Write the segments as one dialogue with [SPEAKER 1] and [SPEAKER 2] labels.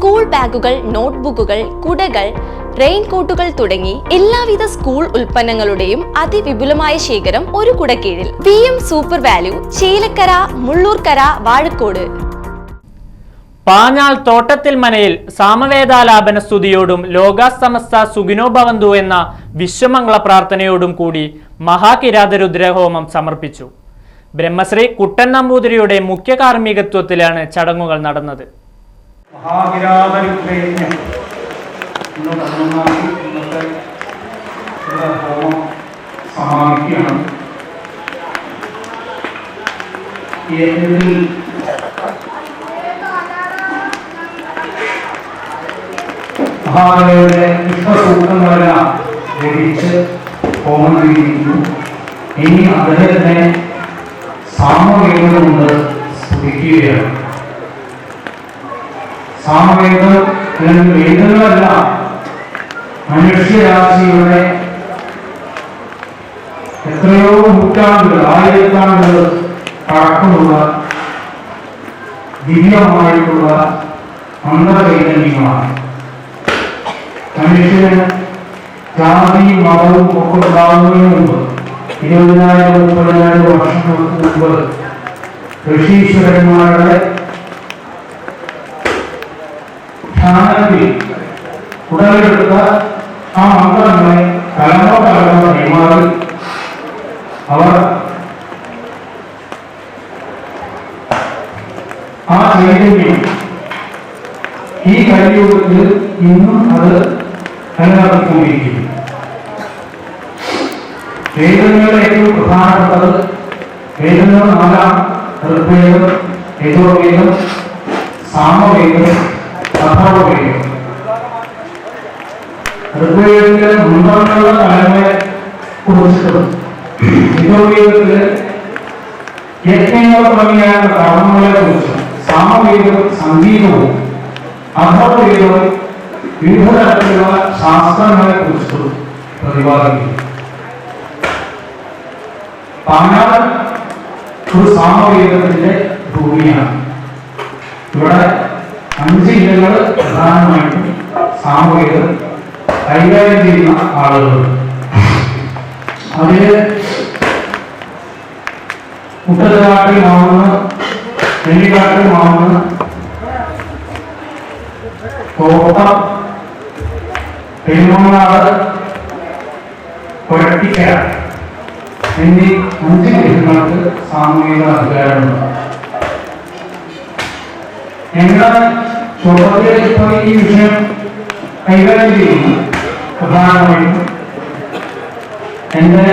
[SPEAKER 1] School ബാഗുകൾ നോട്ട്ബുക്കുകൾ കുടകൾ റെയിൻകോട്ടുകൾ തുടങ്ങി എല്ലാവിധ സ്കൂൾ ഉൽപ്പന്നങ്ങളുടെയും അതിവിപുലമായ ശേഖരം ഒരു കുടക്കീഴിൽ. V M super value Chelakkara Mullurkara Vazhakkode.
[SPEAKER 2] Panjal തോട്ടത്തിൽ മനയിൽ സാമവേദാലാപന സ്തുതിയോടും ലോകാസമസ്ത സുഖിനോ ഭവന്തു എന്ന വിശ്വമംഗള പ്രാർത്ഥനയോടും കൂടി മഹാകിരാതരുദ്രഹോമം സമർപ്പിച്ചു. ബ്രഹ്മശ്രീ കുട്ടൻ നമ്പൂതിരിയുടെ മുഖ്യ കാർമ്മികത്വത്തിലാണ് ചടങ്ങുകൾ നടന്നത്.
[SPEAKER 3] മഹാകിരാതയുദ്ധയജ്ഞം ഇന്ന് ഇനി അദ്ദേഹത്തിനെ സാമവേദം കൊണ്ട് സ്തുതിക്കുകയാണ്. സാമവേദം വേദങ്ങളെല്ലാം. മനുഷ്യരാശിയുടെ എത്രയോ നൂറ്റാണ്ടുകൾ ആയിരത്താണ്ടുകൾ പഴക്കമുള്ള ദിവ്യമായിട്ടുള്ള മന്ത്രവൈതന്യങ്ങളാണ് മനുഷ്യന് ജാതിയും മതവും ഒക്കെ ഉണ്ടാകുന്നതിന് മുമ്പ് ഇരുപതിനായിരം മുപ്പതിനായിരം വർഷങ്ങൾക്ക് മുമ്പ് ഋഷീശ്വരന്മാരുടെ ധ്യാനത്തിൽ ഉടലെടുത്ത ആ മന്ത്രങ്ങളെ തലമുറ തലമുറ കൈമാറി അവർ ആ ചൈതന്യം ഈ കലിയുഗത്തിൽ ഇന്നും അത് നിലനിർത്തിക്കൊണ്ടിരിക്കുന്നു. വേദങ്ങളുടെ ഏറ്റവും പ്രധാനപ്പെട്ടത് വേദങ്ങൾ നാലാം ഋഗ്വേദം യജുർവേദം സാമവേദം അഥർവവേദം ഋഗ്വേദത്തിലെ മന്ത്രങ്ങളുടെ തലങ്ങളെ കുറിച്ചിട്ടും യജുർവേദത്തിൽ യജ്ഞങ്ങൾ തുടങ്ങിയ കർമ്മങ്ങളെ കുറിച്ചും സാമവേദം സംഗീതവും അഥർവവേദവും വിവിധ തരത്തിലുള്ള ശാസ്ത്രങ്ങളെ കുറിച്ചും പ്രതിപാദിക്കുന്നു. ഒരു സാമവേദത്തിന്റെ ഭൂമിയാണ്. ഇവിടെ അഞ്ച് ഇനങ്ങൾ പ്രധാനമായിട്ടും സാമവേദം കൈകാര്യം ചെയ്യുന്ന ആളുകളുണ്ട് അതിന് മുട്ടത്തുകാട്ടിൽ മാവുന്ന നെല്ലിക്കാട്ടിൽ മാവുന്ന കോട്ടം പെരുമങ്ങാട് കൊരട്ടിക്കര എന്നീ അഞ്ച് ഗ്രഹങ്ങൾക്ക് സാമൂഹിക അധികാരമുണ്ട്. ഞങ്ങളുടെ ഇപ്പോൾ ഈ വിഷയം കൈകാര്യം ചെയ്യുന്നു പ്രധാനമായും. എന്റെ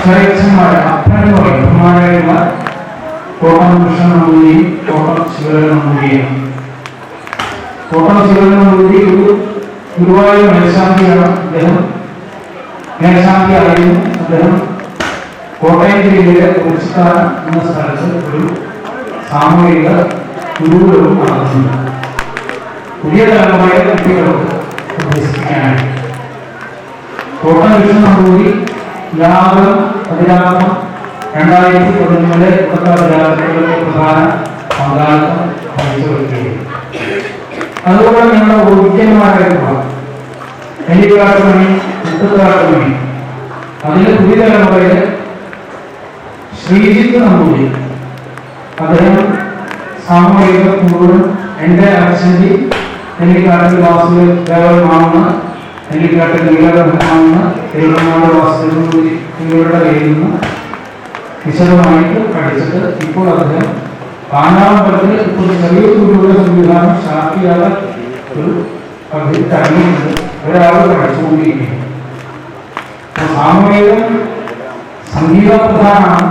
[SPEAKER 3] ചെറിയച്ഛന്മാരെ അപ്പനെന്ന് പറയും. ബഹുമാനായിട്ടുള്ള കോട്ടം കൃഷ്ണൻ നമ്പൂതിരിയും കോട്ടം ശിവരൻ നമ്പൂതിരിയും കോട്ടം ശിവരൻ നമ്പൂതിരി ഒരു ഗുരുവായൂർ മേൽശാന്തിയാണ് അദ്ദേഹം. മേൽശാന്തി ആയിരുന്നു അദ്ദേഹം. കോട്ടയം ജില്ലയിലെ കുറിച്ചിക്കാരൻ എന്ന സ്ഥലത്ത് ഒരു സാമൂഹിക ഗുരുകുലവും നടത്തുന്നുണ്ട് പുതിയ തലമുറയെ കുട്ടികളും അഭ്യസിപ്പിക്കാനായി കോട്ടം നമ്പൂതിരി യാഗം പതിനാറം രണ്ടായിരത്തി പതിനൊന്നിലെ പതിനാറത്തിലെ പ്രധാന പങ്കാളിത്തം വഹിച്ചു വയ്ക്കുകയും അതുപോലെ ഞങ്ങളുടെ വൈദ്യന്മാരായിട്ടുള്ള എലിക്കാട്ടുമണി മുട്ടുകാട്ടുമണി അതിന്റെ പുതിയ തലമുറയിലെ ശ്രീജിത്ത് നമ്പൂരി അദ്ദേഹം సామూహిక మూడు ఎంటే అరచింది ఎన్నికటి వాసులు కేవలం మామూన ఎన్నికటి నీళ్ళ మామూన ఇరవై మూడు వాసులు இவரோட எழுதுனா விசதமாயிட்டு படிச்சது இப்போ அது ஆனாலும் வந்து ஒரு சமீபத்துள்ள சம்விதானம் சாத்தியாக ஒரு அப்படி தண்ணி ஒராளும் படிச்சு முடியுமே சாமவேதம் சங்கீத பிரதானம்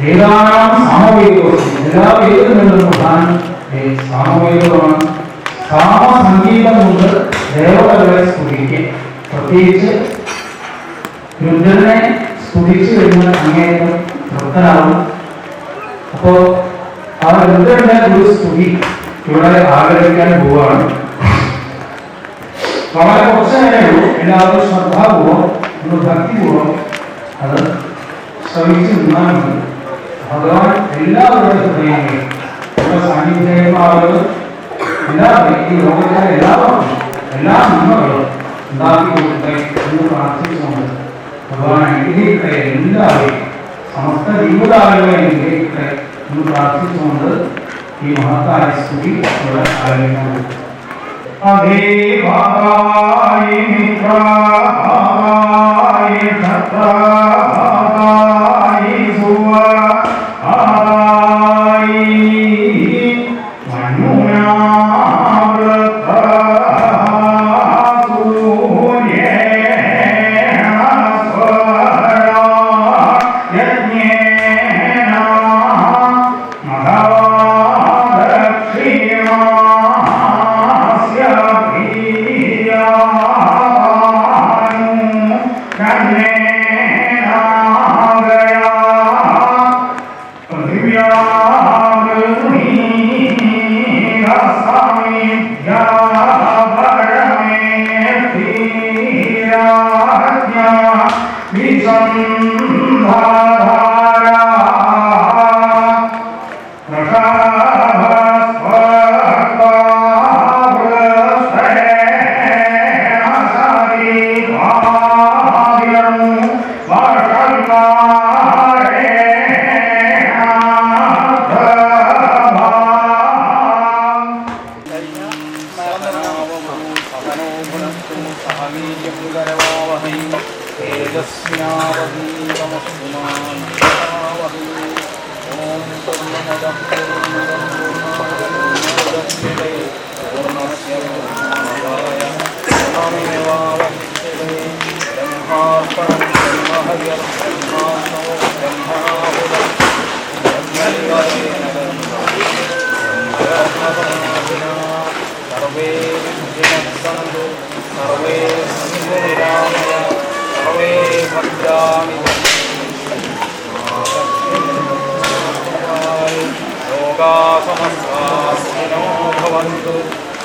[SPEAKER 3] வேதானாம் சாமவேதம் എല്ലാ വേദങ്ങളിലും പ്രധാനം സാമവേദമാണ് സാമ സംഗീതം കൊണ്ട് ദേവതകളെ സ്തുതിക്കുക പ്രത്യേകിച്ച് രുദ്രനെ സ്തുതിച്ചു കഴിഞ്ഞാൽ അങ്ങേയറ്റം തൃപ്തനാവും അപ്പോ ആ രുദ്രന്റെ ഒരു സ്തുതി ഇവിടെ ആഗ്രഹിക്കാൻ പോവുകയാണ് വളരെ കുറച്ച് നേരമേ എല്ലാവരും ശ്രദ്ധാപൂർവം ഒന്ന് ഭക്തിപൂർവം അത് ശ്രമിച്ചു നിന്നാൽ ഭഗവാൻ എല്ലാവരുടെ നമ്മുടെ സാന്നിധ്യമാകുന്നത്
[SPEAKER 4] എല്ലാവരും ഈ ലോകത്തിലെ എല്ലാവർക്കും എല്ലാ നന്മകളും ഉണ്ടാക്കി കൊടുക്കട്ടെ എന്ന് പ്രാർത്ഥിച്ചുകൊണ്ട് ഭഗവാൻ അനുഗ്രഹിക്കട്ടെ എല്ലാവരെയും സമസ്ത ജീവിതാളുകളെ അനുഗ്രഹിക്കട്ടെ എന്ന് പ്രാർത്ഥിച്ചുകൊണ്ട് ഈ മഹത്തായ സ്തുതി ഇവിടെ अभी भावाई मित्र भावाई खत्र भावाई भुआ
[SPEAKER 3] Sambhava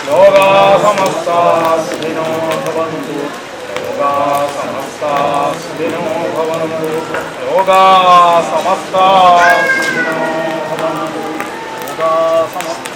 [SPEAKER 3] Yoga samastas, you know, the one who, yoga samastas. サスのノのバナムヨガサマスターデノハバナムヨガサマスタ